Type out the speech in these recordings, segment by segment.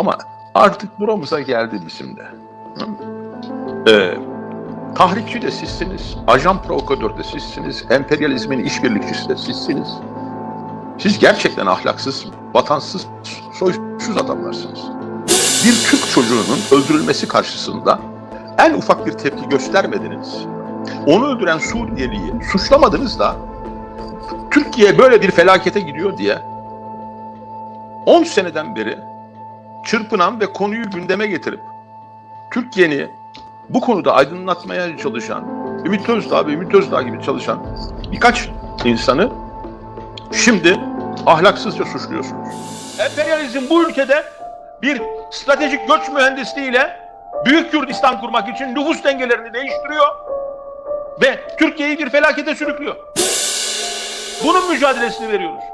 Ama artık buramıza geldi bizim de. Ee, tahrikçi de sizsiniz, ajan provokatör de sizsiniz, emperyalizmin işbirlikçisi de sizsiniz. Siz gerçekten ahlaksız, vatansız, soysuz adamlarsınız. Bir Türk çocuğunun öldürülmesi karşısında en ufak bir tepki göstermediniz. Onu öldüren Suriyeliyi suçlamadınız da Türkiye böyle bir felakete gidiyor diye 10 seneden beri çırpınan ve konuyu gündeme getirip Türkiye'ni bu konuda aydınlatmaya çalışan Ümit Özdağ ve Ümit Özdağ gibi çalışan birkaç insanı şimdi ahlaksızca suçluyorsunuz. Emperyalizm bu ülkede bir stratejik göç mühendisliğiyle Büyük Kürdistan kurmak için nüfus dengelerini değiştiriyor ve Türkiye'yi bir felakete sürüklüyor. Bunun mücadelesini veriyoruz.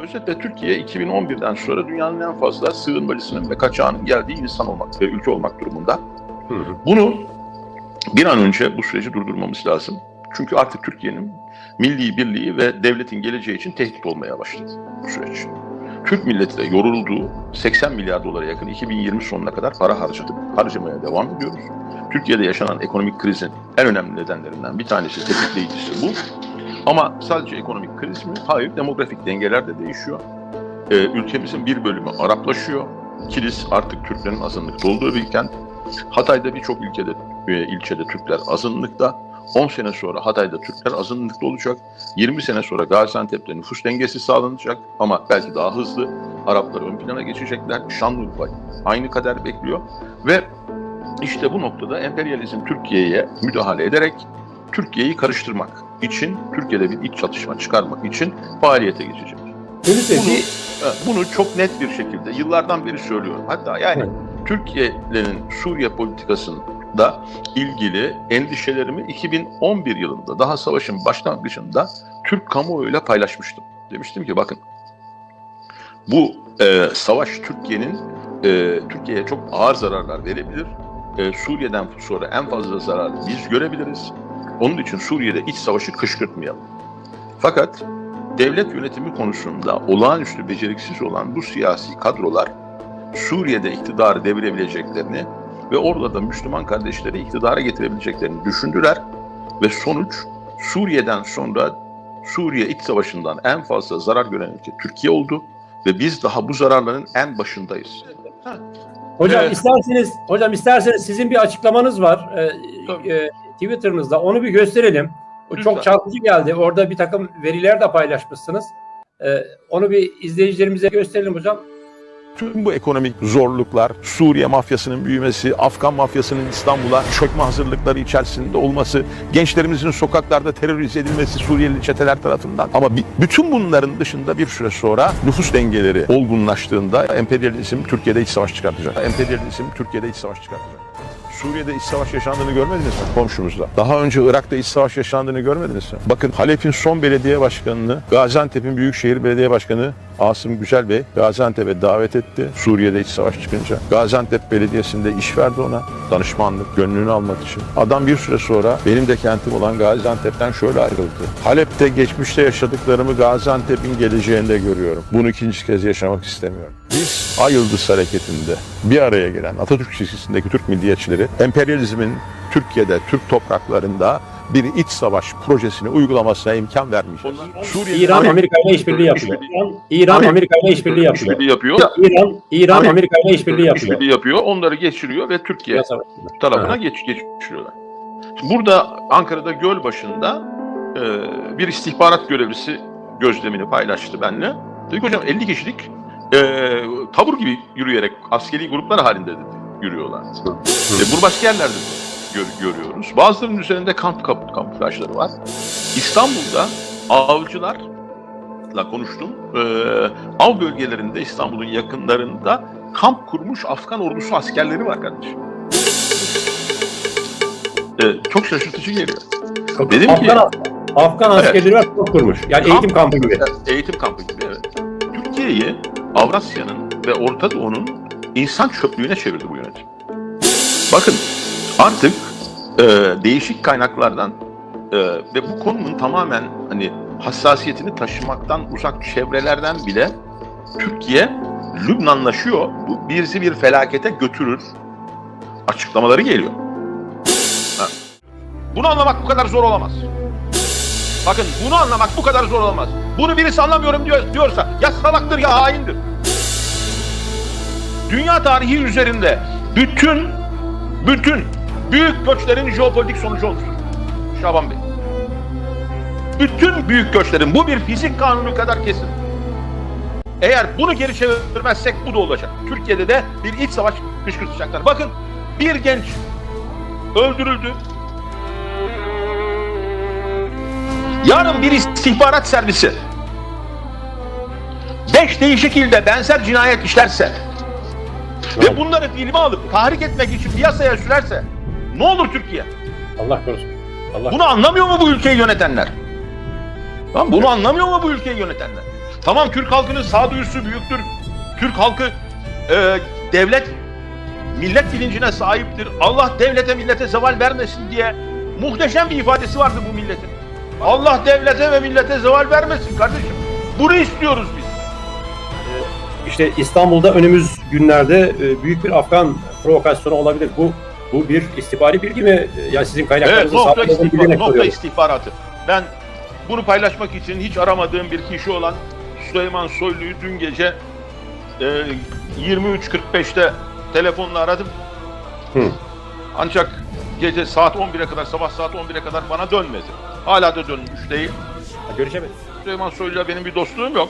Özetle Türkiye 2011'den sonra dünyanın en fazla sığınmacısının ve kaçağının geldiği insan olmak ve ülke olmak durumunda. Bunu bir an önce bu süreci durdurmamız lazım. Çünkü artık Türkiye'nin milli birliği ve devletin geleceği için tehdit olmaya başladı bu süreç. Türk milleti de yorulduğu 80 milyar dolara yakın 2020 sonuna kadar para harcadık. Harcamaya devam ediyoruz. Türkiye'de yaşanan ekonomik krizin en önemli nedenlerinden bir tanesi, tetikleyicisi bu. Ama sadece ekonomik kriz mi? Hayır, demografik dengeler de değişiyor. Ee, ülkemizin bir bölümü Araplaşıyor. Kilis artık Türklerin azınlıkta olduğu bir kent. Hatay'da birçok ülkede, e, ilçede Türkler azınlıkta. 10 sene sonra Hatay'da Türkler azınlıkta olacak. 20 sene sonra Gaziantep'te nüfus dengesi sağlanacak ama belki daha hızlı. Araplar ön plana geçecekler. Şanlıurfa aynı kader bekliyor. Ve işte bu noktada emperyalizm Türkiye'ye müdahale ederek Türkiye'yi karıştırmak için, Türkiye'de bir iç çatışma çıkarmak için faaliyete geçecek. Bunu, evet, bunu çok net bir şekilde yıllardan beri söylüyorum. Hatta yani. Türkiye'nin Suriye politikasında ilgili endişelerimi 2011 yılında daha savaşın başlangıcında Türk kamuoyuyla paylaşmıştım. Demiştim ki bakın bu e, savaş Türkiye'nin e, Türkiye'ye çok ağır zararlar verebilir. E, Suriye'den sonra en fazla zararı biz görebiliriz. Onun için Suriye'de iç savaşı kışkırtmayalım. Fakat devlet yönetimi konusunda olağanüstü beceriksiz olan bu siyasi kadrolar Suriye'de iktidarı devirebileceklerini ve orada da Müslüman kardeşleri iktidara getirebileceklerini düşündüler ve sonuç Suriye'den sonra Suriye iç savaşından en fazla zarar gören ülke Türkiye oldu ve biz daha bu zararların en başındayız. hocam Evet. isterseniz hocam isterseniz sizin bir açıklamanız var. Ee, Tabii. e, Twitter'ınızda onu bir gösterelim. O Lütfen. çok çarpıcı geldi. Orada bir takım veriler de paylaşmışsınız. Ee, onu bir izleyicilerimize gösterelim hocam. Tüm bu ekonomik zorluklar, Suriye mafyasının büyümesi, Afgan mafyasının İstanbul'a çökme hazırlıkları içerisinde olması, gençlerimizin sokaklarda terörize edilmesi Suriyeli çeteler tarafından. Ama bütün bunların dışında bir süre sonra nüfus dengeleri olgunlaştığında emperyalizm Türkiye'de iç savaş çıkartacak. Emperyalizm Türkiye'de iç savaş çıkartacak. Suriye'de iç savaş yaşandığını görmediniz mi komşumuzda? Daha önce Irak'ta iç savaş yaşandığını görmediniz mi? Bakın Halep'in son belediye başkanını, Gaziantep'in Büyükşehir Belediye Başkanı Asım Güzel Bey Gaziantep'e davet etti. Suriye'de iç savaş çıkınca. Gaziantep Belediyesi'nde iş verdi ona. Danışmanlık, gönlünü almak için. Adam bir süre sonra benim de kentim olan Gaziantep'ten şöyle ayrıldı. Halep'te geçmişte yaşadıklarımı Gaziantep'in geleceğinde görüyorum. Bunu ikinci kez yaşamak istemiyorum. Biz Ay Yıldız Hareketi'nde bir araya gelen Atatürk çizgisindeki Türk milliyetçileri emperyalizmin Türkiye'de, Türk topraklarında bir iç savaş projesini uygulamasına imkan vermeyeceğiz. Suriye'nin İran Amerika ile işbirliği yapıyor. İran, İran Amerika ile işbirliği yapıyor. işbirliği yapıyor. İran İran Amerika ile işbirliği yapıyor. İşbirliği yapıyor. Onları geçiriyor ve Türkiye tarafına geç geçiriyorlar. Burada Ankara'da göl başında e, bir istihbarat görevlisi gözlemini paylaştı benimle. Dedik hocam 50 kişilik e, tabur gibi yürüyerek askeri gruplar halinde dedi, yürüyorlar. E, Burbaskerler de gör, görüyoruz. Bazılarının üzerinde kamp kap, kamuflajları var. İstanbul'da avcılarla konuştum. E, av bölgelerinde İstanbul'un yakınlarında kamp kurmuş Afgan ordusu askerleri var kardeşim. E, çok şaşırtıcı geliyor. Dedim ki- Afgan, Afgan askerleri var çok kurmuş. Yani Kamp- eğitim kampı gibi. Eğitim kampı gibi evet. Türkiye'yi Avrasya'nın ve Orta Doğu'nun insan çöplüğüne çevirdi bu yönetim. Bakın artık e, değişik kaynaklardan e, ve bu konunun tamamen hani hassasiyetini taşımaktan uzak çevrelerden bile Türkiye Lübnanlaşıyor. Bu bizi bir felakete götürür. Açıklamaları geliyor. Ha. Bunu anlamak bu kadar zor olamaz. Bakın bunu anlamak bu kadar zor olamaz. Bunu birisi anlamıyorum diyor, diyorsa ya salaktır ya haindir. Dünya tarihi üzerinde bütün bütün büyük göçlerin jeopolitik sonucu olmuştur. Şaban Bey. Bütün büyük göçlerin bu bir fizik kanunu kadar kesin. Eğer bunu geri çevirmezsek bu da olacak. Türkiye'de de bir iç savaş kışkırtacaklar. Bakın bir genç öldürüldü. Yarın bir istihbarat servisi beş değişik ilde benzer cinayet işlerse ve bunları filme alıp tahrik etmek için piyasaya sürerse ne olur Türkiye? Allah korusun. Allah Bunu anlamıyor mu bu ülkeyi yönetenler? Tamam, bunu anlamıyor mu bu ülkeyi yönetenler? Tamam Türk halkının sağduyusu büyüktür. Türk halkı e, devlet millet bilincine sahiptir. Allah devlete millete zeval vermesin diye muhteşem bir ifadesi vardı bu milletin. Allah devlete ve millete zeval vermesin kardeşim. Bunu istiyoruz biz. İşte İstanbul'da önümüz günlerde e, büyük bir Afgan provokasyonu olabilir. Bu bu bir istihbari bilgi mi? E, Yani sizin Evet kaynaklarınızın nokta, istihbar, nokta soruyorum. istihbaratı. Ben bunu paylaşmak için hiç aramadığım bir kişi olan Süleyman Soylu'yu dün gece e, 23.45'te telefonla aradım. Hı. Ancak gece saat 11'e kadar, sabah saat 11'e kadar bana dönmedi. Hala da dönmüş değil. Ha, Görüşemedik. Süleyman Soylu'yla benim bir dostluğum yok.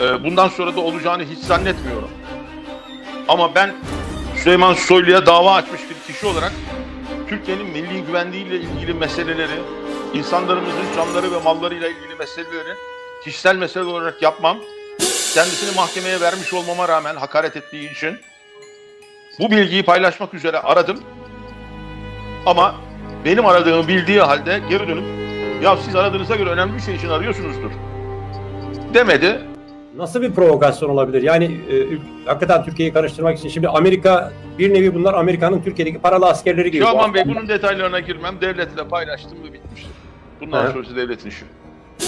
Ee, bundan sonra da olacağını hiç zannetmiyorum. Ama ben Süleyman Soylu'ya dava açmış bir kişi olarak Türkiye'nin milli güvenliğiyle ilgili meseleleri, insanlarımızın canları ve mallarıyla ilgili meseleleri kişisel mesele olarak yapmam. Kendisini mahkemeye vermiş olmama rağmen hakaret ettiği için bu bilgiyi paylaşmak üzere aradım. Ama benim aradığımı bildiği halde geri dönüp ya siz aradığınıza göre önemli bir şey için arıyorsunuzdur demedi. Nasıl bir provokasyon olabilir? Yani e, hakikaten Türkiye'yi karıştırmak için şimdi Amerika bir nevi bunlar Amerika'nın Türkiye'deki paralı askerleri gibi. Şaban Bey bunun detaylarına girmem. Devletle paylaştım ve bitmiştir. Bundan Evet. sonrası devletin işi.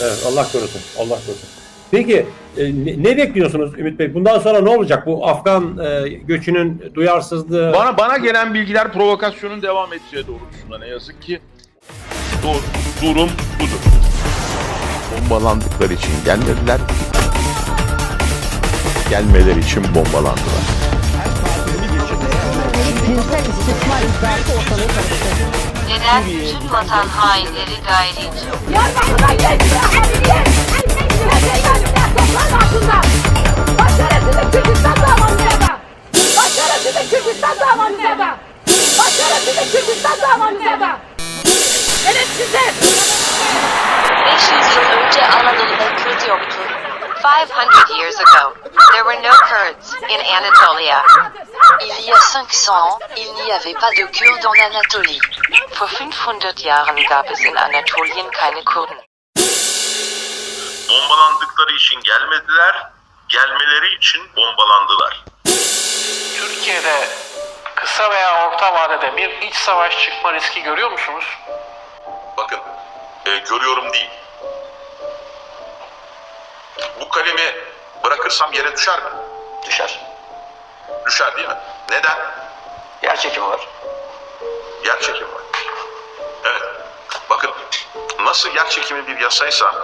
Evet, Allah korusun. Allah korusun. Peki e, ne, ne bekliyorsunuz Ümit Bey? Bundan sonra ne olacak? Bu Afgan e, göçünün duyarsızlığı Bana bana gelen bilgiler provokasyonun devam edeceği doğrultusunda ne yazık ki. Doğru, durum budur. Bombalandıkları için gelmediler. Gelmeleri için bombalandılar. cinsel istismar iddiası ortalığı karıştırdı. Neden bütün vatan hainleri gayri Yargılarına geçme emniyet! Emniyet toplar altında! Başarısızlık Kürdistan davanlıya da! Başarısızlık Kürdistan davanlıya da! Başarısızlık Kürdistan davanlıya da! Şerefsizler! 500 yıl önce Anadolu'da Kürt yoktu. 500 years ago, there were no Kurds in Anatolia. Il y a 500 ans, il n'y avait pas de Kurdes en Anatolie. Vor 500 Jahren gab es in Anatolien keine Kurden. bombalandıkları için gelmediler, gelmeleri için bombalandılar. Türkiye'de kısa veya orta vadede bir iç savaş çıkma riski görüyor musunuz? Bakın, e, görüyorum değil. Kalemi bırakırsam yere düşer mi? Düşer. Düşer değil mi? Neden? Yer çekimi var. Yer çekimi var. Evet. Bakın, nasıl yer çekimi bir yasaysa,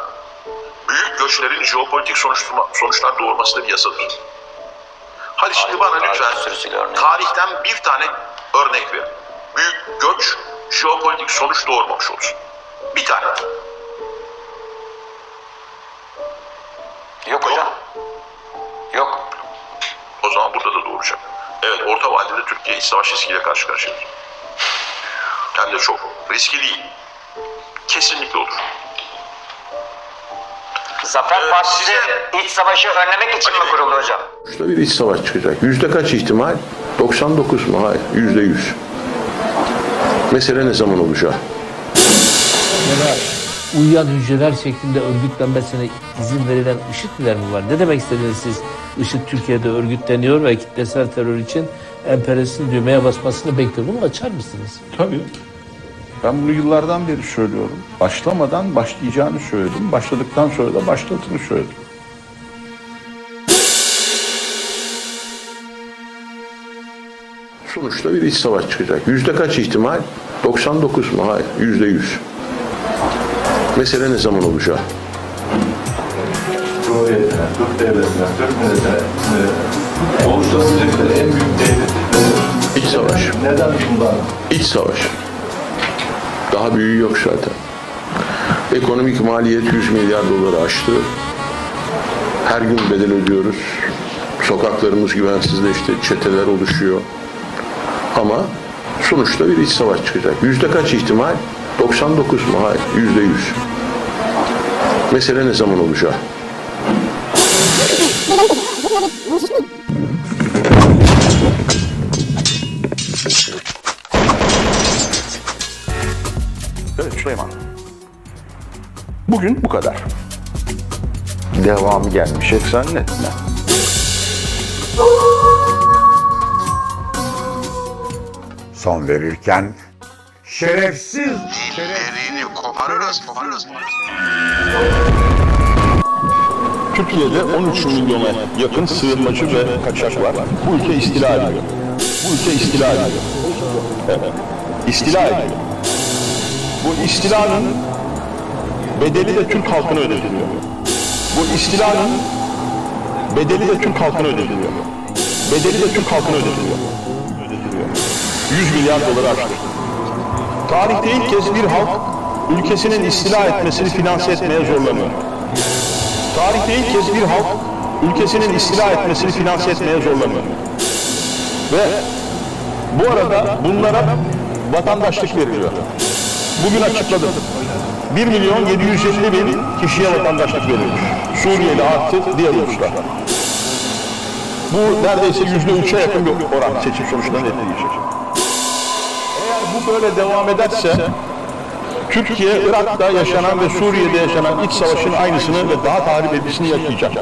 büyük göçlerin jeopolitik sonuçlama- sonuçlar doğurması da bir yasadır. Hadi şimdi bana lütfen tarihten bir tane örnek ver. Büyük göç jeopolitik sonuç doğurmamış olsun. Bir tane. Yok hocam. Yok. O zaman burada da doğuracak. Evet, orta vadede Türkiye iç savaş riskiyle karşı karşıyadır. Hem de çok. Riski değil. Kesinlikle olur. Zafer Ee, Partisi size- iç savaşı önlemek için mi kuruldu hocam? İşte bir iç savaş çıkacak. Yüzde kaç ihtimal? 99 mu? Hayır. Yüzde yüz. Mesele ne zaman olacak? da uyuyan hücreler şeklinde örgütlenmesine izin verilen IŞİD mi var? Ne demek istediniz siz? IŞİD Türkiye'de örgütleniyor ve kitlesel terör için emperyalistin düğmeye basmasını bekliyor. Bunu açar mısınız? Tabii. Ben bunu yıllardan beri söylüyorum. Başlamadan başlayacağını söyledim. Başladıktan sonra da başladığını söyledim. Sonuçta bir iç savaş çıkacak. Yüzde kaç ihtimal? 99 mu? Hayır. Yüzde yüz. Mesele ne zaman olacak? Cumhuriyetine, Türk devletine, Türk milletine e, oluşturabilecekleri en büyük e, İç savaş. neden bunlar? İç savaş. Daha büyüğü yok zaten. Ekonomik maliyet 100 milyar doları aştı. Her gün bedel ödüyoruz. Sokaklarımız güvensizleşti, çeteler oluşuyor. Ama sonuçta bir iç savaş çıkacak. Yüzde kaç ihtimal? 99 mu? Hayır. Yüzde 100. Mesele ne zaman olacak? Evet Süleyman. Bugün bu kadar. Devamı gelmeyecek zannetme. son verirken şerefsiz Dillerini koparırız, koparırız. Türkiye'de 13 milyona yakın sığınmacı ve kaçak var. Bu ülke istila ediyor. Bu ülke istila ediyor. Evet. İstila ediyor. Bu istilanın bedeli de Türk halkına ödetiliyor. Bu istilanın bedeli de Türk halkına ödetiliyor. Bedeli de Türk halkına ödetiliyor. Ödetiliyor. 100 milyar doları aştı. Tarihte ilk kez bir halk ülkesinin istila etmesini finanse etmeye zorlanıyor. Tarihte ilk kez bir halk ülkesinin istila etmesini finanse etmeye zorlanıyor. Ve bu arada bunlara vatandaşlık veriliyor. Bugün açıkladım. 1 milyon 750 bin kişiye vatandaşlık verilmiş. Suriyeli artı diğer uluslar. Bu neredeyse yüzde üçe yakın bir oran seçim sonuçlarını etkileyecek. Eğer bu böyle devam ederse Türkiye, Irak'ta yaşanan ve Suriye'de yaşanan iç savaşın aynısını ve daha tahrip edisini yaşayacak.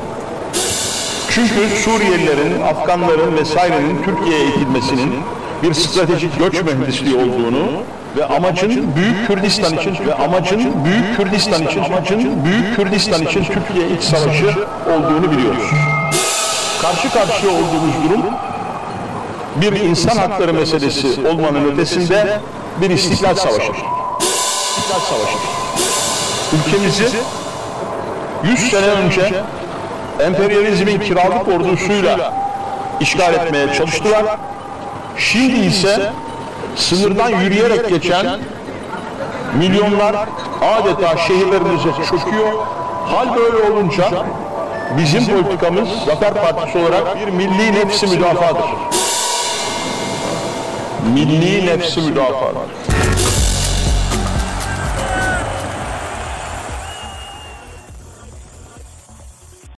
Çünkü Suriyelilerin, Afganların vesairenin Türkiye'ye itilmesinin bir stratejik göç mühendisliği olduğunu ve amacın Büyük Kürdistan için ve amacın Büyük Kürdistan için amacın Büyük Kürdistan için Türkiye iç savaşı olduğunu biliyoruz. Karşı karşıya olduğumuz durum bir insan hakları meselesi olmanın ötesinde bir istiklal savaşı. İstiklal Savaşı. Ülkemizi 100 sene önce emperyalizmin kiralık ordusuyla işgal etmeye çalıştılar. Şimdi ise sınırdan yürüyerek geçen milyonlar adeta şehirlerimize çöküyor. Hal böyle olunca bizim politikamız Zafer Partisi olarak bir milli nefsi müdafadır. Milli nefsi müdafadır.